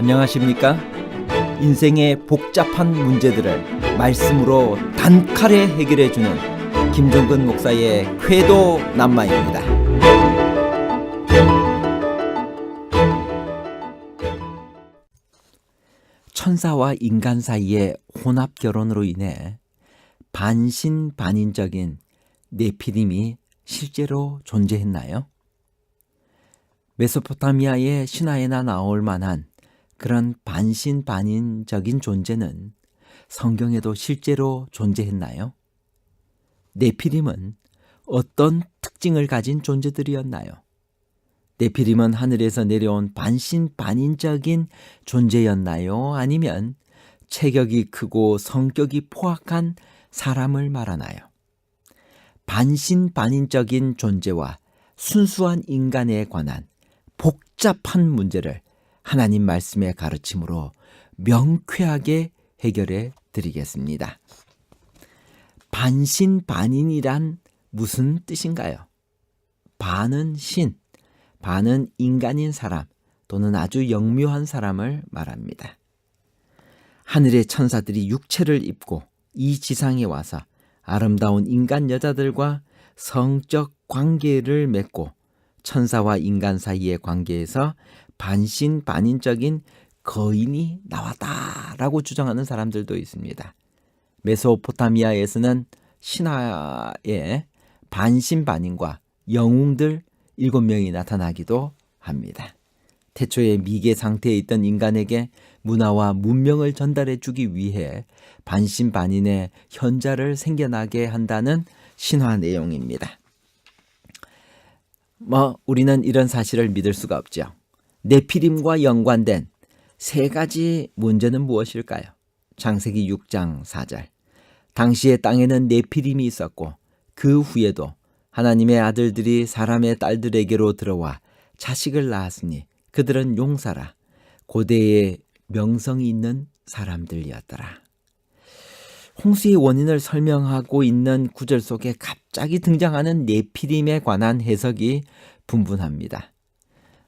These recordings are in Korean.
안녕하십니까? 인생의 복잡한 문제들을 말씀으로 단칼에 해결해 주는 김종근 목사의 쾌도 남마입니다. 천사와 인간 사이의 혼합 결혼으로 인해 반신반인적인 네피림이 실제로 존재했나요? 메소포타미아의 신화에나 나올 만한 그런 반신반인적인 존재는 성경에도 실제로 존재했나요? 네피림은 어떤 특징을 가진 존재들이었나요? 네피림은 하늘에서 내려온 반신반인적인 존재였나요? 아니면 체격이 크고 성격이 포악한 사람을 말하나요? 반신반인적인 존재와 순수한 인간에 관한 복잡한 문제를 하나님 말씀의 가르침으로 명쾌하게 해결해 드리겠습니다. 반신반인이란 무슨 뜻인가요? 반은 신, 반은 인간인 사람 또는 아주 영묘한 사람을 말합니다. 하늘의 천사들이 육체를 입고 이 지상에 와서 아름다운 인간 여자들과 성적 관계를 맺고 천사와 인간 사이의 관계에서 반신반인적인 거인이 나왔다라고 주장하는 사람들도 있습니다. 메소포타미아에서는 신화에 반신반인과 영웅들 일곱 명이 나타나기도 합니다. 태초에 미개 상태에 있던 인간에게 문화와 문명을 전달해 주기 위해 반신반인의 현자를 생겨나게 한다는 신화 내용입니다. 뭐 우리는 이런 사실을 믿을 수가 없죠. 네피림과 연관된 세 가지 문제는 무엇일까요? 창세기 6장 4절. 당시의 땅에는 네피림이 있었고 그 후에도 하나님의 아들들이 사람의 딸들에게로 들어와 자식을 낳았으니 그들은 용사라 고대의 명성이 있는 사람들이었더라. 홍수의 원인을 설명하고 있는 구절 속에 갑자기 등장하는 네피림에 관한 해석이 분분합니다.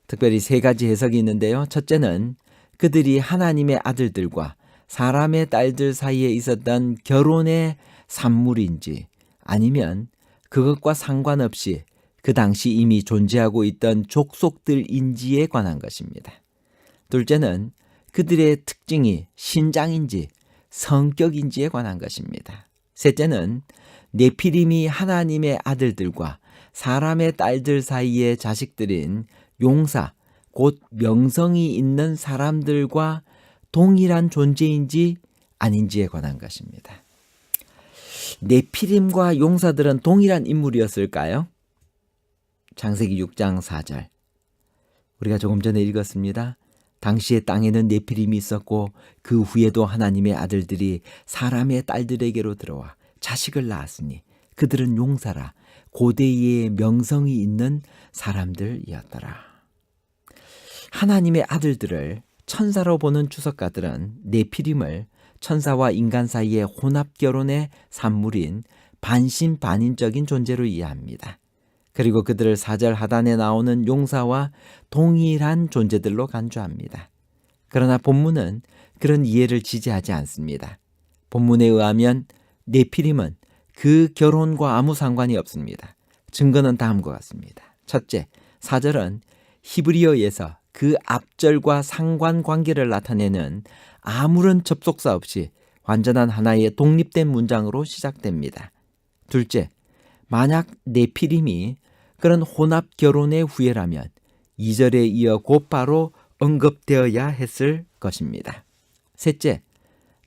특별히 세 가지 해석이 있는데요. 첫째는 그들이 하나님의 아들들과 사람의 딸들 사이에 있었던 결혼의 산물인지 아니면 그것과 상관없이 그 당시 이미 존재하고 있던 족속들인지에 관한 것입니다. 둘째는 그들의 특징이 신장인지 성격인지에 관한 것입니다. 셋째는 네피림이 하나님의 아들들과 사람의 딸들 사이의 자식들인 용사, 곧 명성이 있는 사람들과 동일한 존재인지 아닌지에 관한 것입니다. 네피림과 용사들은 동일한 인물이었을까요? 창세기 6장 4절. 우리가 조금 전에 읽었습니다. 당시의 땅에는 네피림이 있었고 그 후에도 하나님의 아들들이 사람의 딸들에게로 들어와 자식을 낳았으니 그들은 용사라 고대의 명성이 있는 사람들이었더라. 하나님의 아들들을 천사로 보는 주석가들은 네피림을 천사와 인간 사이의 혼합 결혼의 산물인 반신반인적인 존재로 이해합니다. 그리고 그들을 사절 하단에 나오는 용사와 동일한 존재들로 간주합니다. 그러나 본문은 그런 이해를 지지하지 않습니다. 본문에 의하면 네피림은 그 결혼과 아무 상관이 없습니다. 증거는 다음과 같습니다. 첫째, 사절은 히브리어에서 그 앞절과 상관 관계를 나타내는 아무런 접속사 없이 완전한 하나의 독립된 문장으로 시작됩니다. 둘째, 만약 네피림이 그런 혼합 결혼의 후예라면 2절에 이어 곧바로 언급되어야 했을 것입니다. 셋째,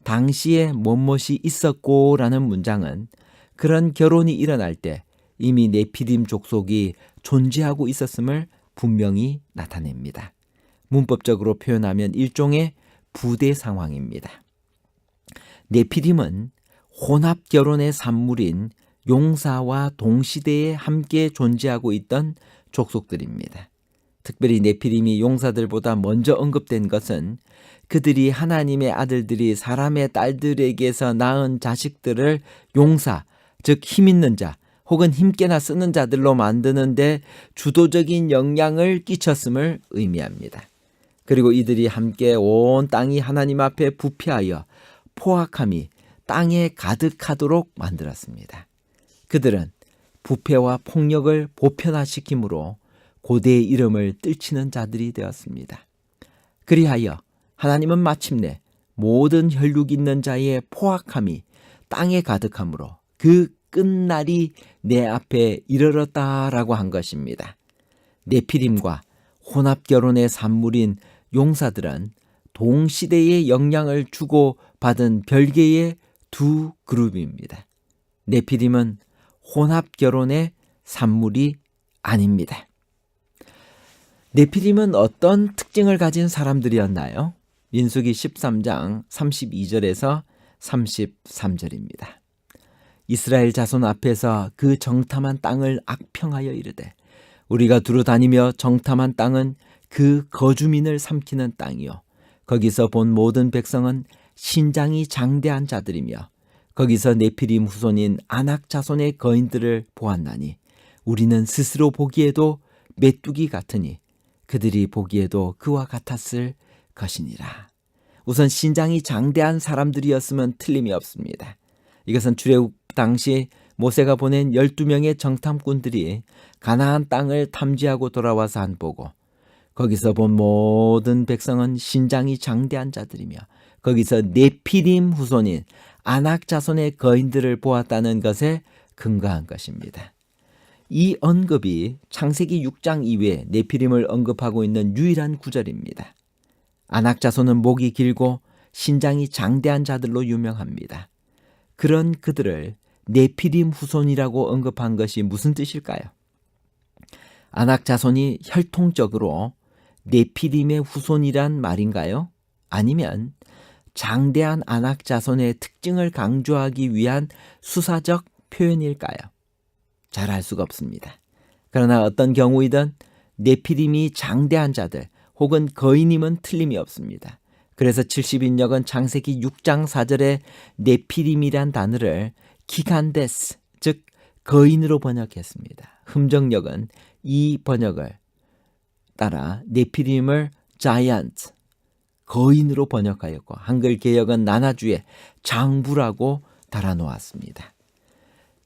당시에 무엇이 있었고 라는 문장은 그런 결혼이 일어날 때 이미 네피림 족속이 존재하고 있었음을 분명히 나타냅니다. 문법적으로 표현하면 일종의 부대 상황입니다. 네피림은 혼합 결혼의 산물인 용사와 동시대에 함께 존재하고 있던 족속들입니다. 특별히 네피림이 용사들보다 먼저 언급된 것은 그들이 하나님의 아들들이 사람의 딸들에게서 낳은 자식들을 용사, 즉 힘 있는 자, 혹은 힘께나 쓰는 자들로 만드는데 주도적인 영향을 끼쳤음을 의미합니다. 그리고 이들이 함께 온 땅이 하나님 앞에 부패하여 포악함이 땅에 가득하도록 만들었습니다. 그들은 부패와 폭력을 보편화시키므로 고대의 이름을 떨치는 자들이 되었습니다. 그리하여 하나님은 마침내 모든 혈육 있는 자의 포악함이 땅에 가득하므로 그 끝날이 내 앞에 이르렀다라고 한 것입니다. 네피림과 혼합 결혼의 산물인 용사들은 동시대의 영향을 주고 받은 별개의 두 그룹입니다. 네피림은 혼합 결혼의 산물이 아닙니다. 네피림은 어떤 특징을 가진 사람들이었나요? 민수기 13장 32절에서 33절입니다. 이스라엘 자손 앞에서 그 정탐한 땅을 악평하여 이르되 우리가 두루 다니며 정탐한 땅은 그 거주민을 삼키는 땅이요 거기서 본 모든 백성은 신장이 장대한 자들이며 거기서 네피림 후손인 아낙 자손의 거인들을 보았나니 우리는 스스로 보기에도 메뚜기 같으니 그들이 보기에도 그와 같았을 것이니라. 우선 신장이 장대한 사람들이었으면 틀림이 없습니다. 이것은 출애굽 당시 모세가 보낸 12명의 정탐꾼들이 가나안 땅을 탐지하고 돌아와서 한 보고 거기서 본 모든 백성은 신장이 장대한 자들이며 거기서 네피림 후손인 아낙 자손의 거인들을 보았다는 것에 근거한 것입니다. 이 언급이 창세기 6장 이외에 네피림을 언급하고 있는 유일한 구절입니다. 아낙 자손은 목이 길고 신장이 장대한 자들로 유명합니다. 그런 그들을 네피림 후손이라고 언급한 것이 무슨 뜻일까요? 아낙 자손이 혈통적으로 네피림의 후손이란 말인가요? 아니면 장대한 아낙 자손의 특징을 강조하기 위한 수사적 표현일까요? 잘 알 수가 없습니다. 그러나 어떤 경우이든 네피림이 장대한 자들 혹은 거인임은 틀림이 없습니다. 그래서 70인역은 창세기 6장 4절에 네피림이란 단어를 기간데스, 즉 거인으로 번역했습니다. 흠정역은 이 번역을 따라 네피림을 자이언트, 거인으로 번역하였고 한글 개역은 나나주의 장부라고 달아놓았습니다.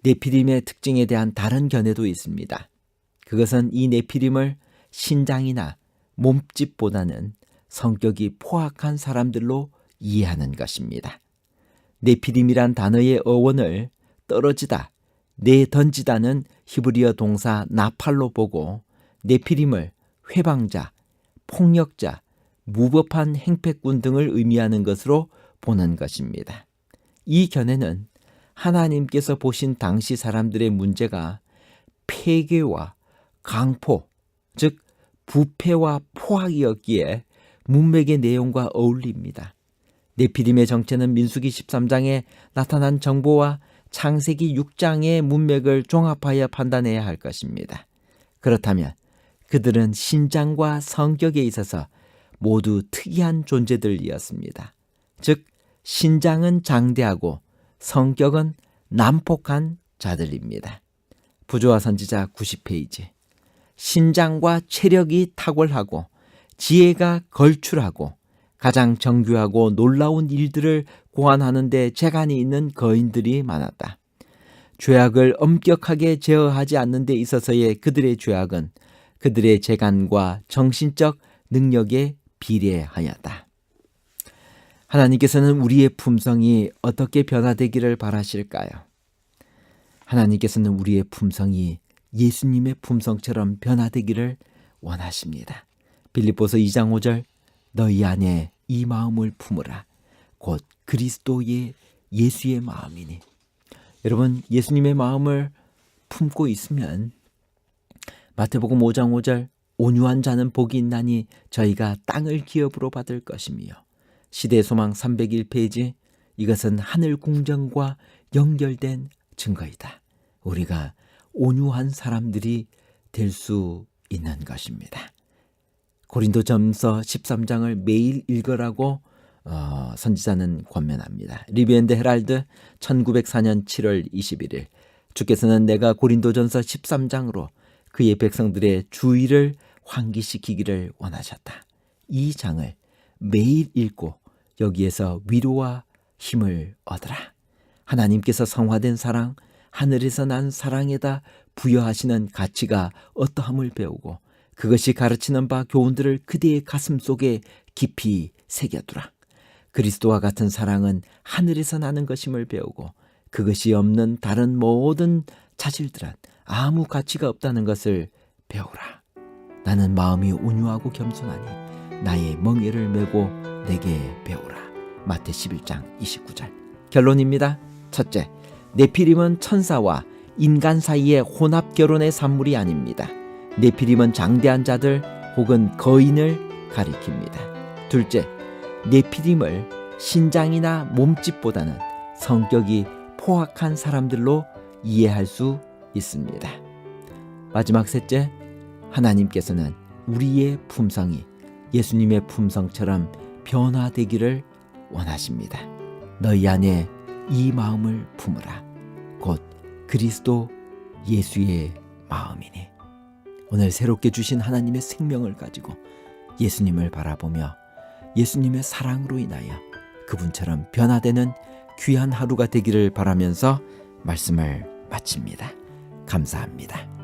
네피림의 특징에 대한 다른 견해도 있습니다. 그것은 이 네피림을 신장이나 몸집보다는 성격이 포악한 사람들로 이해하는 것입니다. 네피림이란 단어의 어원을 떨어지다, 내던지다는 히브리어 동사 나팔로 보고 네피림을 회방자, 폭력자, 무법한 행패꾼 등을 의미하는 것으로 보는 것입니다. 이 견해는 하나님께서 보신 당시 사람들의 문제가 폐괴와 강포, 즉 부패와 포악이었기에 문맥의 내용과 어울립니다. 네피림의 정체는 민수기 13장에 나타난 정보와 창세기 6장의 문맥을 종합하여 판단해야 할 것입니다. 그렇다면 그들은 신장과 성격에 있어서 모두 특이한 존재들이었습니다. 즉, 신장은 장대하고 성격은 난폭한 자들입니다. 부조화 선지자 90페이지. 신장과 체력이 탁월하고 지혜가 걸출하고 가장 정교하고 놀라운 일들을 고안하는데 재간이 있는 거인들이 많았다. 죄악을 엄격하게 제어하지 않는 데 있어서의 그들의 죄악은 그들의 재간과 정신적 능력에 비례하였다. 하나님께서는 우리의 품성이 어떻게 변화되기를 바라실까요? 하나님께서는 우리의 품성이 예수님의 품성처럼 변화되기를 원하십니다. 빌립보서 2장 5절 너희 안에 이 마음을 품으라 곧 그리스도의 예수의 마음이니 여러분 예수님의 마음을 품고 있으면 마태복음 5장 5절 온유한 자는 복이 있나니 저희가 땅을 기업으로 받을 것이며 시대 소망 301페이지 이것은 하늘 궁정과 연결된 증거이다. 우리가 온유한 사람들이 될 수 있는 것입니다. 고린도점서 13장을 매일 읽으라고 어, 선지자는 권면합니다. 리비엔드 헤랄드 1904년 7월 21일 주께서는 내가 고린도전서 13장으로 그의 백성들의 주의를 환기시키기를 원하셨다. 이 장을 매일 읽고 여기에서 위로와 힘을 얻으라. 하나님께서 성화된 사랑, 하늘에서 난 사랑에다 부여하시는 가치가 어떠함을 배우고 그것이 가르치는 바 교훈들을 그대의 가슴 속에 깊이 새겨두라. 그리스도와 같은 사랑은 하늘에서 나는 것임을 배우고 그것이 없는 다른 모든 자질들은 아무 가치가 없다는 것을 배우라. 나는 마음이 온유하고 겸손하니 나의 멍에를 메고 내게 배우라. 마태 11장 29절. 결론입니다. 첫째, 네피림은 천사와 인간 사이의 혼합 결혼의 산물이 아닙니다. 네피림은 장대한 자들 혹은 거인을 가리킵니다. 둘째, 네피림을 신장이나 몸집보다는 성격이 포악한 사람들로 이해할 수 있습니다. 마지막 셋째, 하나님께서는 우리의 품성이 예수님의 품성처럼 변화되기를 원하십니다. 너희 안에 이 마음을 품으라. 곧 그리스도 예수의 마음이니. 오늘 새롭게 주신 하나님의 생명을 가지고 예수님을 바라보며 예수님의 사랑으로 인하여 그분처럼 변화되는 귀한 하루가 되기를 바라면서 말씀을 마칩니다. 감사합니다.